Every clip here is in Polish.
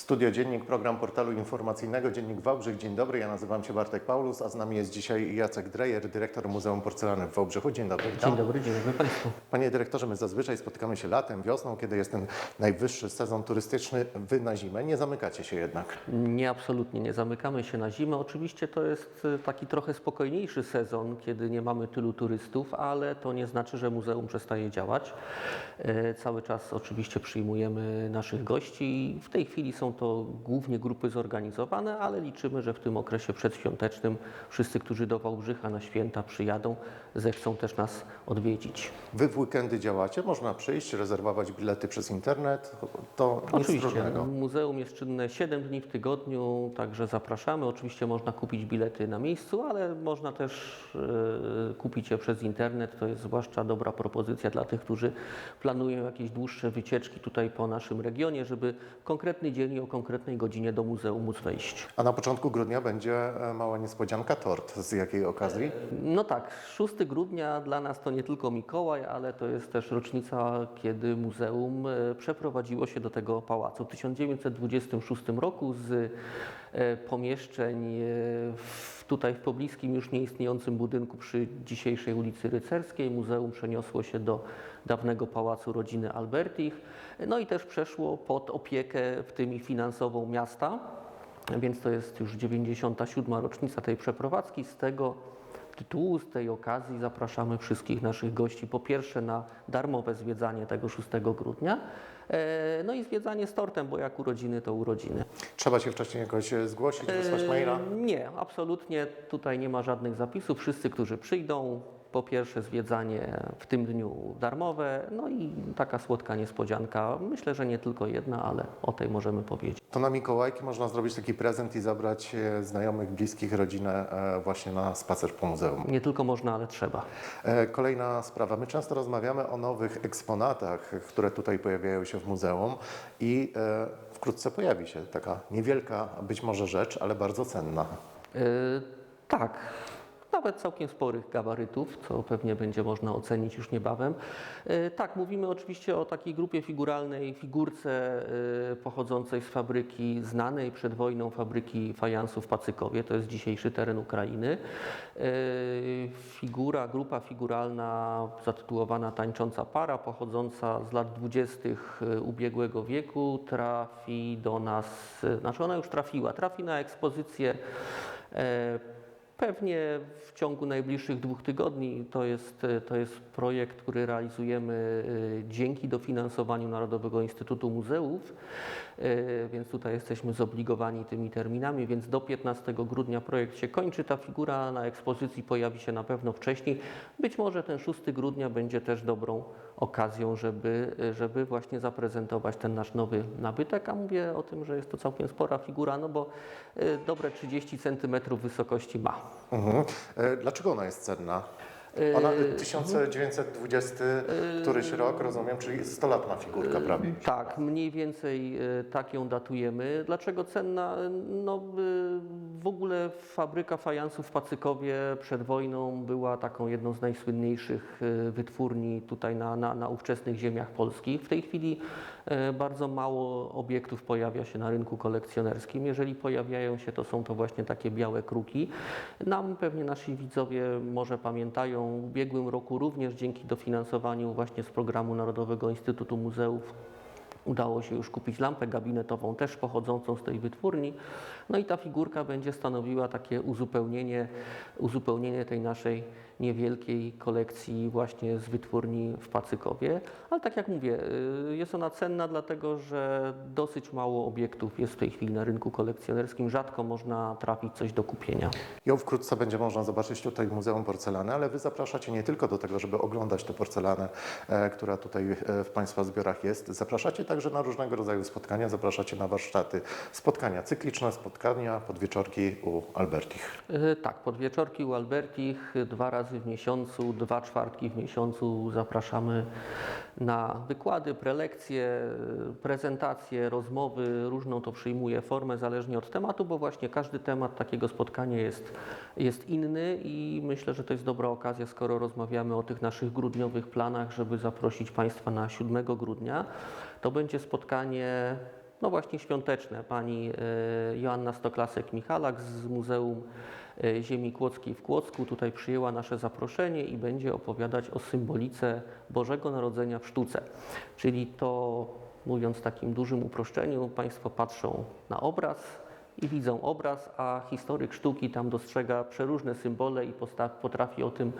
Studio Dziennik, program portalu informacyjnego Dziennik Wałbrzych. Dzień dobry, ja nazywam się Bartek Paulus, a z nami jest dzisiaj Jacek Drejer, dyrektor Muzeum Porcelany w Wałbrzychu. Dzień dobry, witam. Dzień dobry, dzień dobry Państwu. Panie dyrektorze, my zazwyczaj spotykamy się latem, wiosną, kiedy jest ten najwyższy sezon turystyczny. Wy na zimę nie zamykacie się jednak. Nie, absolutnie nie zamykamy się na zimę. Oczywiście to jest e, taki trochę spokojniejszy sezon, kiedy nie mamy tylu turystów, ale to nie znaczy, że muzeum przestaje działać. E, Cały czas oczywiście przyjmujemy naszych gości i w tej chwili są to głównie grupy zorganizowane, ale liczymy, że w tym okresie przedświątecznym wszyscy, którzy do Wałbrzycha na święta przyjadą, zechcą też nas odwiedzić. Wy w weekendy działacie, można przyjść, rezerwować bilety przez internet, to Oczywiście. Muzeum jest czynne 7 dni w tygodniu, także zapraszamy. Oczywiście można kupić bilety na miejscu, ale można też e, kupić je przez internet. To jest zwłaszcza dobra propozycja dla tych, którzy planują jakieś dłuższe wycieczki tutaj po naszym regionie, żeby konkretny dzień i o konkretnej godzinie do muzeum móc wejść. A na początku grudnia będzie e, mała niespodzianka, tort. Z jakiej okazji? No tak, 6 grudnia dla nas to nie tylko Mikołaj, ale to jest też rocznica, kiedy muzeum e, przeprowadziło się do tego pałacu. W 1926 roku z e, pomieszczeń e, w, tutaj w pobliskim już nieistniejącym budynku przy dzisiejszej ulicy Rycerskiej muzeum przeniosło się do dawnego pałacu rodziny Albertich, no i też przeszło pod opiekę, w tym i finansową miasta. Więc to jest już 97. rocznica tej przeprowadzki. Z tego tytułu, z tej okazji zapraszamy wszystkich naszych gości po pierwsze na darmowe zwiedzanie tego 6 grudnia, no i zwiedzanie z tortem, bo jak urodziny, to urodziny. Trzeba się wcześniej jakoś e, zgłosić, wysłać maila? E, Nie, absolutnie tutaj nie ma żadnych zapisów. Wszyscy, którzy przyjdą, po pierwsze zwiedzanie w tym dniu darmowe, no i taka słodka niespodzianka. Myślę, że nie tylko jedna, ale o tej możemy powiedzieć. To na Mikołajki można zrobić taki prezent i zabrać e, znajomych, bliskich, rodzinę e, właśnie na spacer po muzeum. Nie tylko można, ale trzeba. E, Kolejna sprawa. My często rozmawiamy o nowych eksponatach, które tutaj pojawiają się w muzeum i wkrótce pojawi się taka niewielka być może rzecz, ale bardzo cenna. Yy, tak, nawet całkiem sporych gabarytów, co pewnie będzie można ocenić już niebawem. Yy, tak, mówimy oczywiście o takiej grupie figuralnej, figurce yy, pochodzącej z fabryki znanej przed wojną fabryki fajansów w Pacykowie, to jest dzisiejszy teren Ukrainy. Yy, Figura, grupa figuralna zatytułowana Tańcząca Para, pochodząca z lat 20. ubiegłego wieku, trafi do nas, znaczy ona już trafiła, trafi na ekspozycję E, Pewnie w ciągu najbliższych dwóch tygodni to jest, to jest projekt, który realizujemy e, dzięki dofinansowaniu Narodowego Instytutu Muzeów, e, więc tutaj jesteśmy zobligowani tymi terminami, więc do 15 grudnia projekt się kończy. Ta figura na ekspozycji pojawi się na pewno wcześniej. Być może ten 6 grudnia będzie też dobrą okazją, żeby, żeby właśnie zaprezentować ten nasz nowy nabytek, a mówię o tym, że jest to całkiem spora figura, no bo e, dobre 30 cm wysokości ma. Mhm. E, Dlaczego ona jest cenna? Ona 1920 któryś rok, rozumiem, czyli 100 lat ma figurka prawie. Tak, mniej więcej tak ją datujemy. Dlaczego cenna? No, w ogóle fabryka fajansów w Pacykowie przed wojną była taką jedną z najsłynniejszych wytwórni tutaj na, na, na ówczesnych ziemiach polskich. W tej chwili bardzo mało obiektów pojawia się na rynku kolekcjonerskim. Jeżeli pojawiają się, to są to właśnie takie białe kruki. Nam pewnie nasi widzowie może pamiętają, w ubiegłym roku również dzięki dofinansowaniu właśnie z programu Narodowego Instytutu Muzeów Udało się już kupić lampę gabinetową, też pochodzącą z tej wytwórni. No i ta figurka będzie stanowiła takie uzupełnienie, uzupełnienie tej naszej niewielkiej kolekcji właśnie z wytwórni w Pacykowie. Ale tak jak mówię, y, jest ona cenna dlatego, że dosyć mało obiektów jest w tej chwili na rynku kolekcjonerskim. Rzadko można trafić coś do kupienia. Ją wkrótce będzie można zobaczyć tutaj w Muzeum Porcelany, ale Wy zapraszacie nie tylko do tego, żeby oglądać tę porcelanę, e, która tutaj e, w Państwa zbiorach jest. Zapraszacie także na różnego rodzaju spotkania, zapraszacie na warsztaty, spotkania cykliczne, spotkania, podwieczorki u Albertich. E, Tak, podwieczorki u Albertich dwa razy w miesiącu, dwa czwartki w miesiącu zapraszamy na wykłady, prelekcje, prezentacje, rozmowy. Różną to przyjmuje formę zależnie od tematu, bo właśnie każdy temat takiego spotkania jest, jest inny i myślę, że to jest dobra okazja, skoro rozmawiamy o tych naszych grudniowych planach, żeby zaprosić Państwa na 7 grudnia. To będzie spotkanie no właśnie świąteczne. Pani e, Joanna Stoklasek-Michalak z Muzeum e, Ziemi Kłodzkiej w Kłodzku tutaj przyjęła nasze zaproszenie i będzie opowiadać o symbolice Bożego Narodzenia w sztuce. Czyli to, mówiąc w takim dużym uproszczeniu, Państwo patrzą na obraz i widzą obraz, a historyk sztuki tam dostrzega przeróżne symbole i potrafi o tym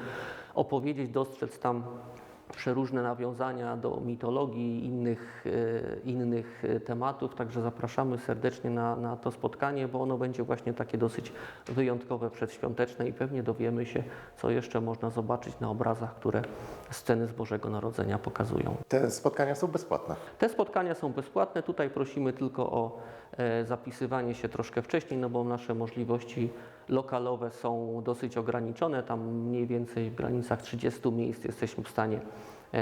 opowiedzieć, dostrzec tam przeróżne nawiązania do mitologii i innych, e, innych e, tematów, także zapraszamy serdecznie na, na to spotkanie, bo ono będzie właśnie takie dosyć wyjątkowe, przedświąteczne i pewnie dowiemy się, co jeszcze można zobaczyć na obrazach, które sceny z Bożego Narodzenia pokazują. Te spotkania są bezpłatne. Te spotkania są bezpłatne. Tutaj prosimy tylko o zapisywanie się troszkę wcześniej, no bo nasze możliwości lokalowe są dosyć ograniczone. Tam mniej więcej w granicach 30 miejsc jesteśmy w stanie e,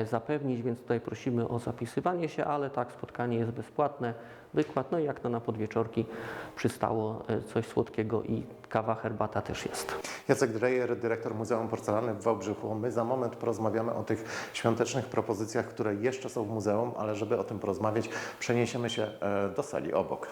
zapewnić, więc tutaj prosimy o zapisywanie się, ale tak, spotkanie jest bezpłatne, wykład, no i jak to na podwieczorki przystało, e, coś słodkiego i kawa, herbata też jest. Jacek Drejer, dyrektor Muzeum Porcelany w Wałbrzychu. My za moment porozmawiamy o tych świątecznych propozycjach, które jeszcze są w muzeum, ale żeby o tym porozmawiać, przeniesiemy się e, do sali obok.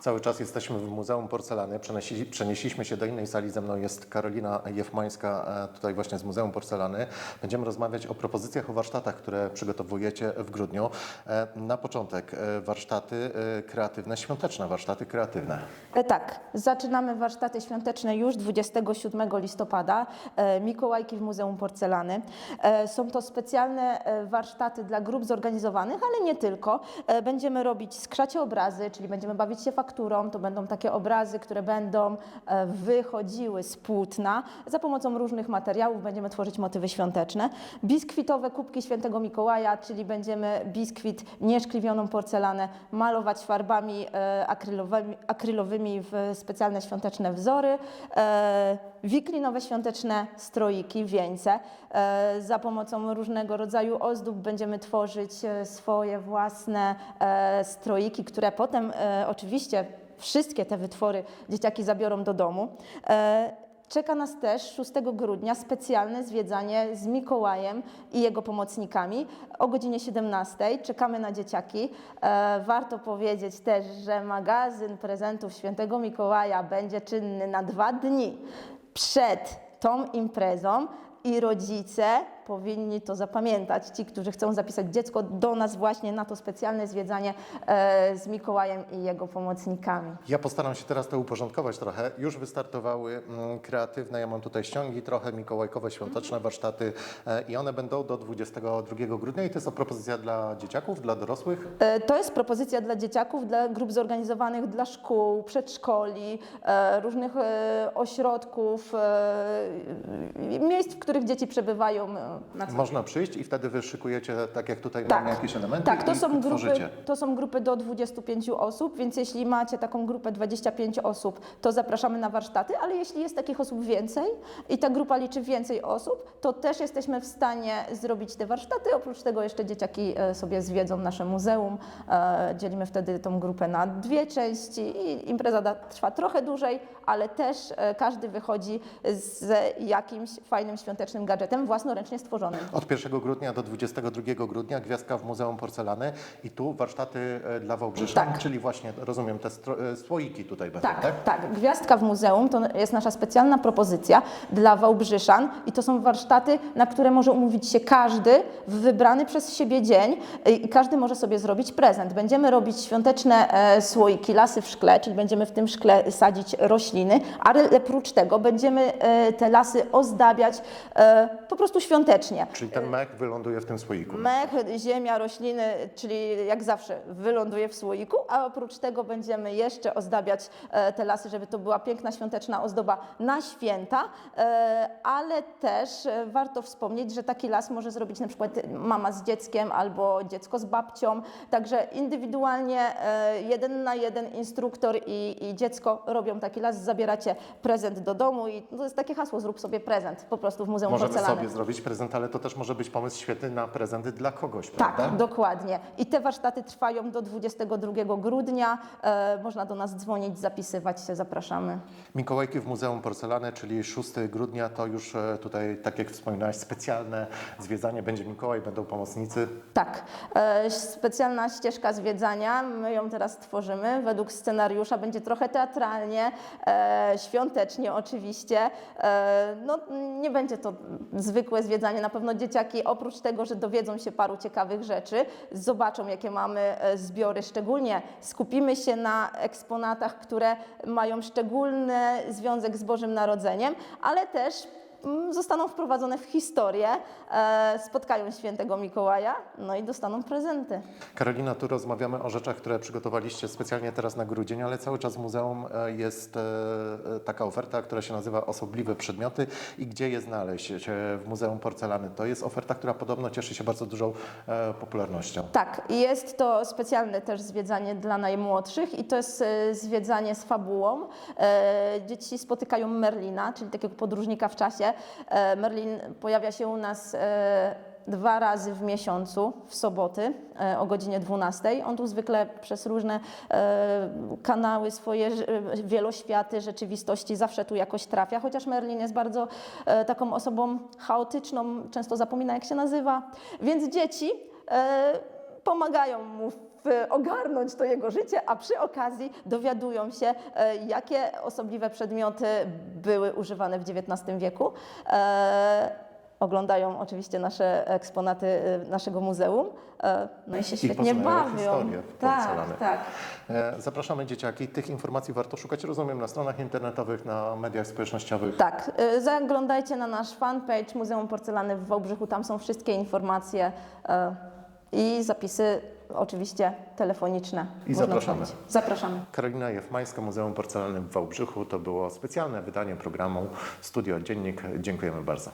Cały czas jesteśmy w Muzeum Porcelany. Przenieśli, przenieśliśmy się do innej sali. Ze mną jest Karolina Jefmańska, e, tutaj właśnie z Muzeum Porcelany. Będziemy rozmawiać o propozycjach, o warsztatach, które przygotowujecie w grudniu. E, Na początek e, warsztaty kreatywne, świąteczne warsztaty kreatywne. Tak, zaczynamy warsztaty świąteczne już 27 listopada. Mikołajki w Muzeum Porcelany. Są to specjalne warsztaty dla grup zorganizowanych, ale nie tylko. Będziemy robić skrzacie obrazy, czyli będziemy bawić się fakturą. To będą takie obrazy, które będą e, wychodziły z płótna. Za pomocą różnych materiałów będziemy tworzyć motywy świąteczne. Biskwitowe kubki świętego Mikołaja, czyli będziemy biskwit, nieszkliwioną porcelanę malować farbami e, akrylowymi, akrylowymi w specjalne świąteczne wzory. E, wiklinowe świąteczne stroiki, wieńce. Za pomocą różnego rodzaju ozdób będziemy tworzyć swoje własne stroiki, które potem oczywiście wszystkie te wytwory dzieciaki zabiorą do domu. E, Czeka nas też 6 grudnia specjalne zwiedzanie z Mikołajem i jego pomocnikami o godzinie 17. Czekamy na dzieciaki. E, warto powiedzieć też, że magazyn prezentów świętego Mikołaja będzie czynny na dwa dni przed tą imprezą i rodzice powinni to zapamiętać. Ci, którzy chcą zapisać dziecko do nas właśnie na to specjalne zwiedzanie e, z Mikołajem i jego pomocnikami. Ja postaram się teraz to uporządkować trochę. Już wystartowały mm, kreatywne, ja mam tutaj ściągi, trochę mikołajkowe, świąteczne warsztaty e, i one będą do 22 grudnia i to jest to propozycja dla dzieciaków, dla dorosłych. E, To jest propozycja dla dzieciaków, dla grup zorganizowanych, dla szkół, przedszkoli, e, różnych e, ośrodków, e, miejsc, w których dzieci przebywają e, na co Można przyjść i wtedy wy szykujecie, tak jak tutaj Tak. mamy jakieś elementy Tak, to i są, grupy, tworzycie. to są grupy do 25 osób, więc jeśli macie taką grupę 25 osób, to zapraszamy na warsztaty, ale jeśli jest takich osób więcej i ta grupa liczy więcej osób, to też jesteśmy w stanie zrobić te warsztaty. Oprócz tego jeszcze dzieciaki e, sobie zwiedzą nasze muzeum. E, Dzielimy wtedy tą grupę na dwie części i impreza da- trwa trochę dłużej, ale też e, każdy wychodzi z jakimś fajnym świątecznym gadżetem własnoręcznie stworzonym. Od 1 grudnia do 22 grudnia gwiazdka w Muzeum Porcelany i tu warsztaty e, dla Wałbrzysza, Tak. czyli właśnie, rozumiem, te e, słoiki tutaj będą, Tak, tak? tak, Gwiazdka w muzeum to jest nasza specjalna propozycja dla Wałbrzyszan i to są warsztaty, na które może umówić się każdy w wybrany przez siebie dzień i każdy może sobie zrobić prezent. Będziemy robić świąteczne e, słoiki, lasy w szkle, czyli będziemy w tym szkle sadzić rośliny, ale prócz tego będziemy te lasy ozdabiać po prostu świątecznie. Czyli ten mech wyląduje w tym słoiku. Mech, ziemia, rośliny, czyli jak zawsze wyląduje w słoiku, a oprócz tego będziemy jeszcze ozdabiać e, te lasy, żeby to była piękna świąteczna ozdoba na święta, e, ale też e, warto wspomnieć, że taki las może zrobić na przykład mama z dzieckiem albo dziecko z babcią, także indywidualnie jeden na jeden instruktor i, i dziecko robią taki las, zabieracie prezent do domu i to jest takie hasło, zrób sobie prezent po prostu w Muzeum Możemy Porcelany. sobie zrobić prezenty prezent, ale to też może być pomysł świetny na prezenty dla kogoś, Tak, prawda? dokładnie. I te warsztaty trwają do 22 grudnia. E, można do nas dzwonić, zapisywać się, zapraszamy. Mikołajki w Muzeum Porcelany, czyli 6 grudnia, to już e, tutaj, tak jak wspominałaś, specjalne zwiedzanie. Będzie Mikołaj, będą pomocnicy. Tak, e, specjalna ścieżka zwiedzania, my ją teraz tworzymy według scenariusza, będzie trochę teatralnie, e, świątecznie oczywiście. E, no, nie będzie to zwykłe zwiedzanie, na pewno dzieciaki oprócz tego, że dowiedzą się paru ciekawych rzeczy, zobaczą jakie mamy e, zbiory, szczególnie skupimy się na eksponatach, które mają szczególny związek z Bożym Narodzeniem, ale też zostaną wprowadzone w historię, e, spotkają świętego Mikołaja, no i dostaną prezenty. Karolina, tu rozmawiamy o rzeczach, które przygotowaliście specjalnie teraz na grudzień, ale cały czas w muzeum e, jest e, taka oferta, która się nazywa Osobliwe Przedmioty i gdzie je znaleźć? W Muzeum Porcelany. To jest oferta, która podobno cieszy się bardzo dużą popularnością. Tak, jest to specjalne też zwiedzanie dla najmłodszych i to jest zwiedzanie z fabułą. Dzieci spotykają Merlina, czyli takiego podróżnika w czasie. E, Merlin pojawia się u nas e, dwa razy w miesiącu, w soboty e, o godzinie 12. On tu zwykle przez różne kanały, swoje wieloświaty rzeczywistości zawsze tu jakoś trafia, chociaż Merlin jest bardzo taką osobą chaotyczną, często zapomina jak się nazywa. Więc dzieci pomagają mu ogarnąć to jego życie, a przy okazji dowiadują się, e, jakie osobliwe przedmioty były używane w XIX wieku. E, oglądają oczywiście nasze eksponaty e, naszego muzeum, no i się świetnie poznają bawią. historię. Tak, tak. Zapraszamy dzieciaki. Tych informacji warto szukać, rozumiem, na stronach internetowych, na mediach społecznościowych. Tak, zaglądajcie na nasz fanpage Muzeum Porcelany w Wałbrzychu, tam są wszystkie informacje i zapisy oczywiście telefoniczne. I zapraszamy. Zapraszamy. Karolina Jefmańska, Muzeum Porcelany w Wałbrzychu. To było specjalne wydanie programu Studio Dziennik. Dziękujemy bardzo.